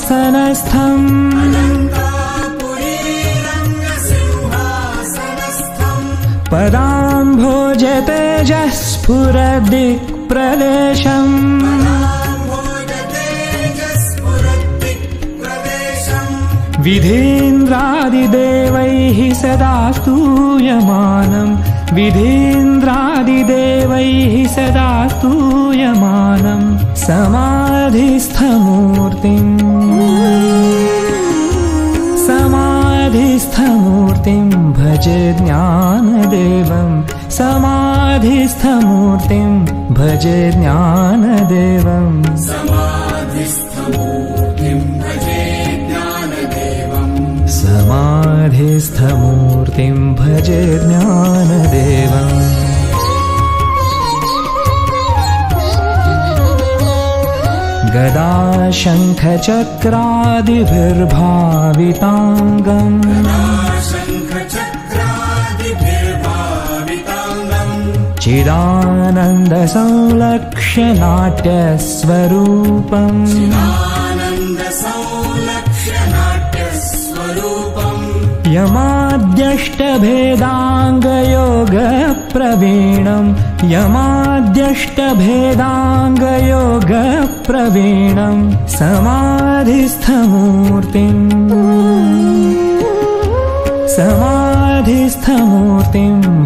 सिंहासनस्थम् पदाम् भोजतेजः स्फुरदिक्प्रदेशम् विधेन्द्रादिदेवैः सदा स्तूयमानम् विधेन्द्रादिदेवैः सदा स्तूयमानम् समाधिस्थमूर्तिम् भज ज्ञानदेवम् समाधिस्थमूर्तिम् भज ज्ञानदेवम् समाधिस्थमूर्तिम् भज ज्ञानदेवम् गदा शङ्खचक्रादिभिर्भाविताङ्गम् चिदानन्दसंलक्ष्यनाट्यस्वरूपम् यमाद्यष्टभेदाङ्गयोगप्रवीणम् यमाद्यष्टभेदाङ्गयोगप्रवीणम् समाधिस्थमूर्तिम् समाधिस्थमूर्तिम्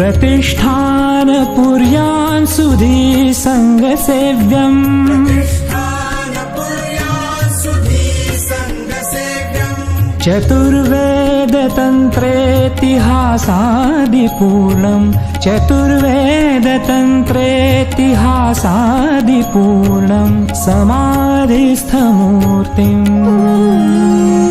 प्रतिष्ठानपुर्यान् सुधी सङ्गसेव्यम्। चतुर्वेदतन्त्रेतिहासादिपूर्णम्। चतुर्वेदतन्त्रेतिहासादिपूर्णम्। समाधिस्थमूर्तिम्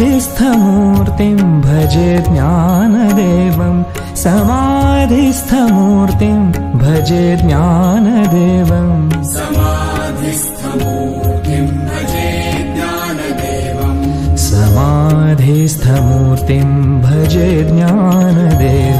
समाधिस्थमूर्तिम् भज ज्ञानदेवम् समाधिस्थमूर्तिम् भज ज्ञानदेवम् समाधिस्थमूर्तिम् भज ज्ञानदेवम्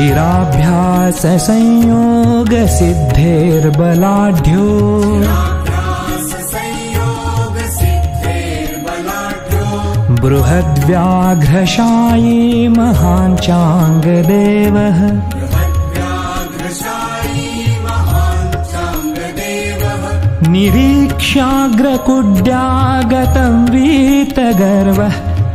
चिराभ्याससंयोगसिद्धेर्बलाढ्यो बृहद्व्याघ्रशायी महाञ्चाङ्गदेवः निरीक्ष्याग्रकुड्यागतं वीतगर्वः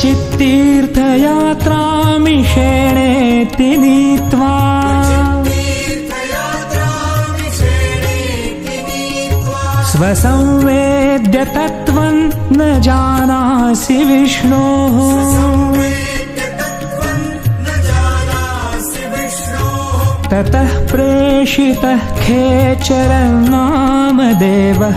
क्वचित्तीर्थयात्रामिषेणेति नीत्वा स्वसंवेद्य तत्त्वं न जानासि विष्णोः ततः प्रेषितः खेचरं नामदेवः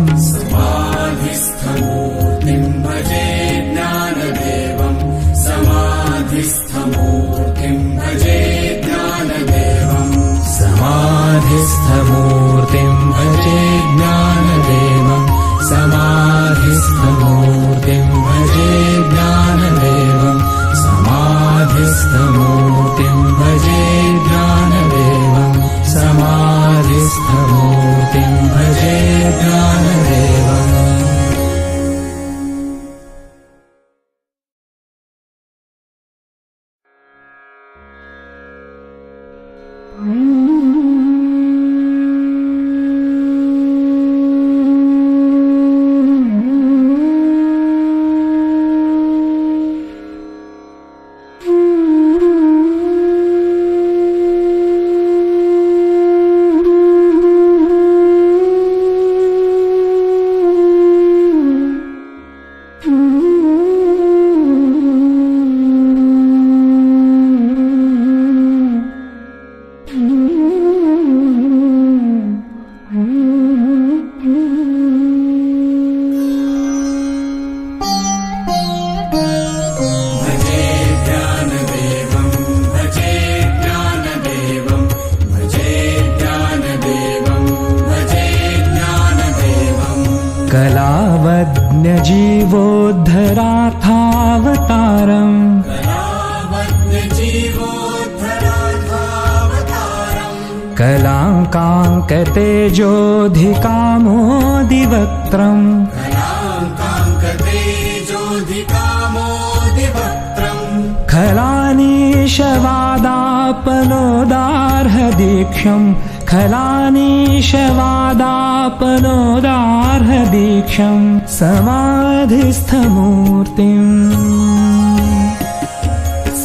कलाङ्काङ्कतेजोऽधिकामोदिवक्त्रम् खलानीशवादापनोदार्हदीक्षम्। खलानीशवादापनोदार्हदीक्षम्। समाधिस्थमूर्तिम्।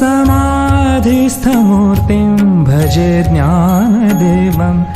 समाधिस्थमूर्तिं भजे ज्ञानदेवं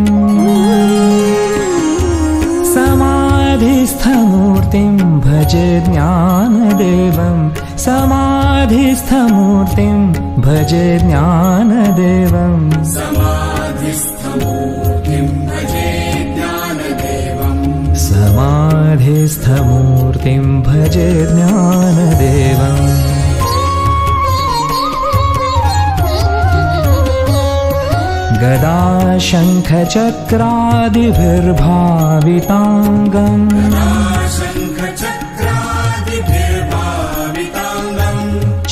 भजे ज्ञानदेवं समाधिस्थमूर्तिं भजे ज्ञानदेवम् समाधिस्थमूर्तिं भजे ज्ञानदेवम् समाधिस्थमूर्तिं भजे ज्ञानदेवम् गदा शङ्खचक्रादिभिर्भाविताङ्गम्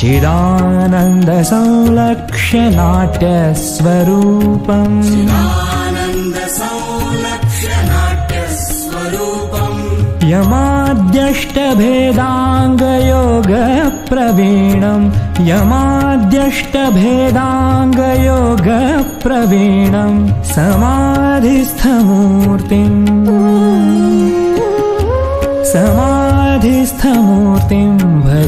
शङ्खचक्रादिभिर्भाविताङ्गम् चिदानन्दसंलक्ष्य नाट्यस्वरूपम् आनन्दसंलक्ष्य नाट्यस्वरूपम् यमाद्यष्टभेदाङ्गयोगप्रवीणम् यमाद्यष्टभेदाङ्गयोगप्रवीणम् समाधिस्थमूर्तिम्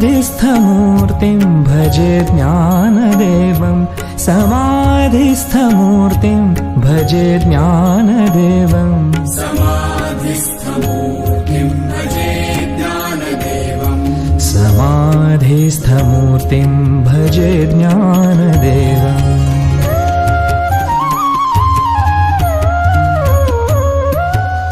समाधिस्थमूर्तिं भजे ज्ञानदेवं। समाधिस्थमूर्तिं भजे ज्ञानदेवम् समाधिस्थमूर्तिं भजे ज्ञानदेवम् समाधिस्थमूर्तिं भजे ज्ञानदेवम्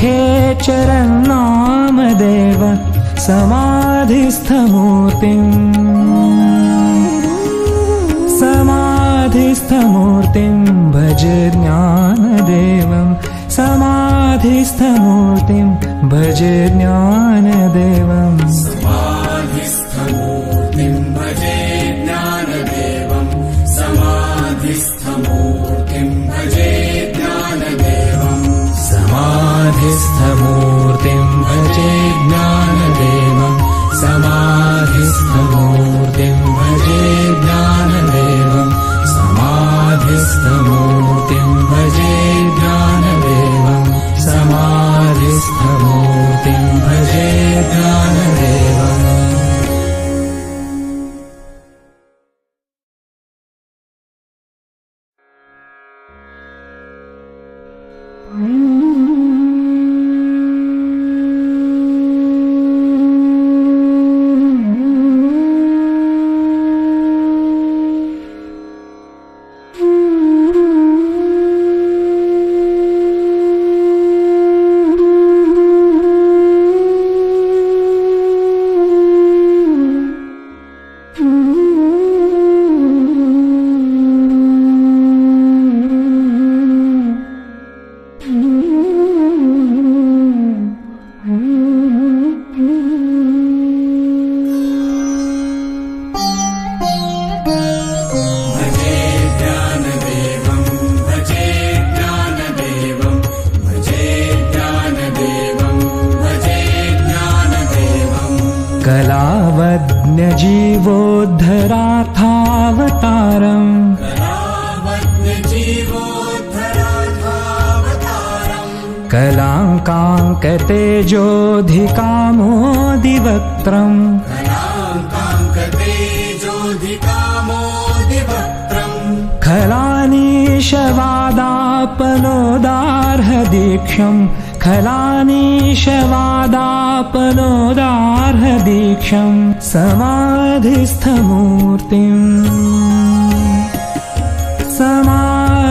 खेचरं नामदेव समाधिस्थमूर्तिम्। समाधिस्थमूर्तिं भज ज्ञानदेवं समाधिस्थमूर्तिं भज ज्ञानदेवम् कलाङ्काङ्कतेजोऽधिकामोदिवक्त्रम् खलानीशवादापनोदार्हदीक्षम् खलानीशवादापनोदार्हदीक्षम् समाधिस्थमूर्तिम्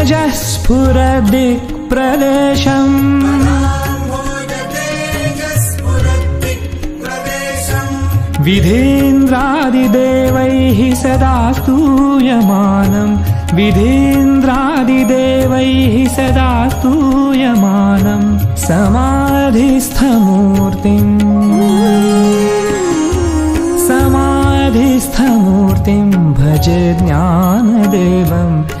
स्फुरदिक्प्रदेशम् तेजस्फुरद्दिक्प्रदेशम् विधीन्द्रादिदेवैः सदा स्तूयमानम्। विधीन्द्रादिदेवैः सदा स्तूयमानम्। समाधिस्थमूर्तिम्। समाधिस्थमूर्तिं भजे ज्ञानदेवं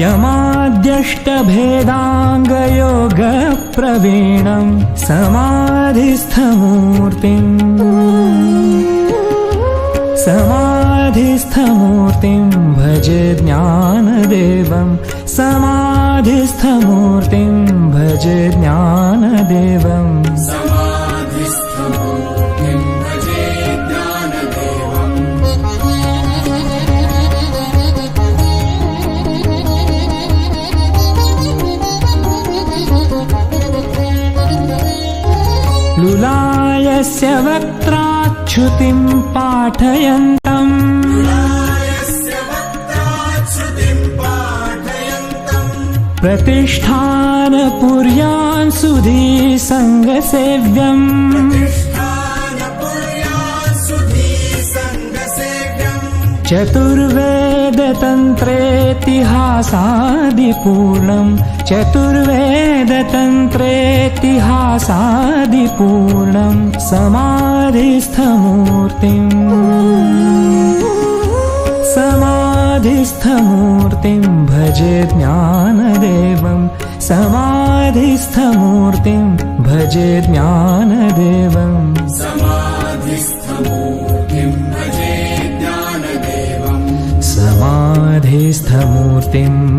यमाद्यष्टभेदाङ्गयोगप्रवीणं यमाद्यष्टभेदाङ्गयोगप्रवीणं समाधिस्थमूर्तिम् समाधिस्थमूर्तिं भज ज्ञानदेवं समाधिस्थमूर्तिं भज ज्ञानदेवम् वक्त्राच्छुतिं पाठयन्तम्। प्रतिष्ठानपुर्यान् सुधी सङ्गसेव्यम्। सङ्गसेव्यम् चतुर्वेदतन्त्रेतिहासादिपूर्णम् चतुर्वेदतन्त्रेतिहासादिपूर्णम् समाधिस्थमूर्तिम् समाधिस्थमूर्तिं भज ज्ञानदेवं समाधिस्थमूर्तिं भज ज्ञानदेवम्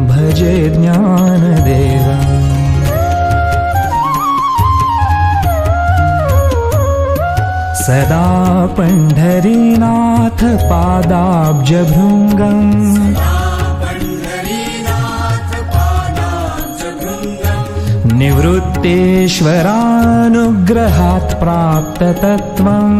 भज ज्ञानदेवम् सदा पण्ढरीनाथ पादाब्जभृङ्गम्। निवृत्तेश्वरानुग्रहात् प्राप्ततत्त्वम्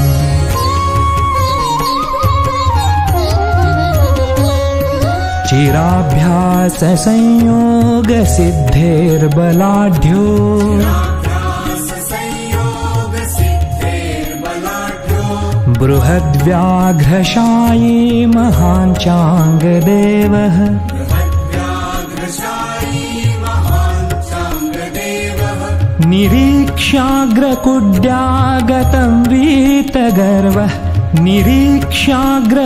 संयोगसिद्धेर्बलाढ्यो बृहद्व्याघ्रशायी महान् चाङ्गदेवः बृहद्व्याघ्रशायी महान् चाङ्गदेवः निरीक्ष्याग्रकुड्यागतं वीतगर्वः। निरीक्ष्याग्र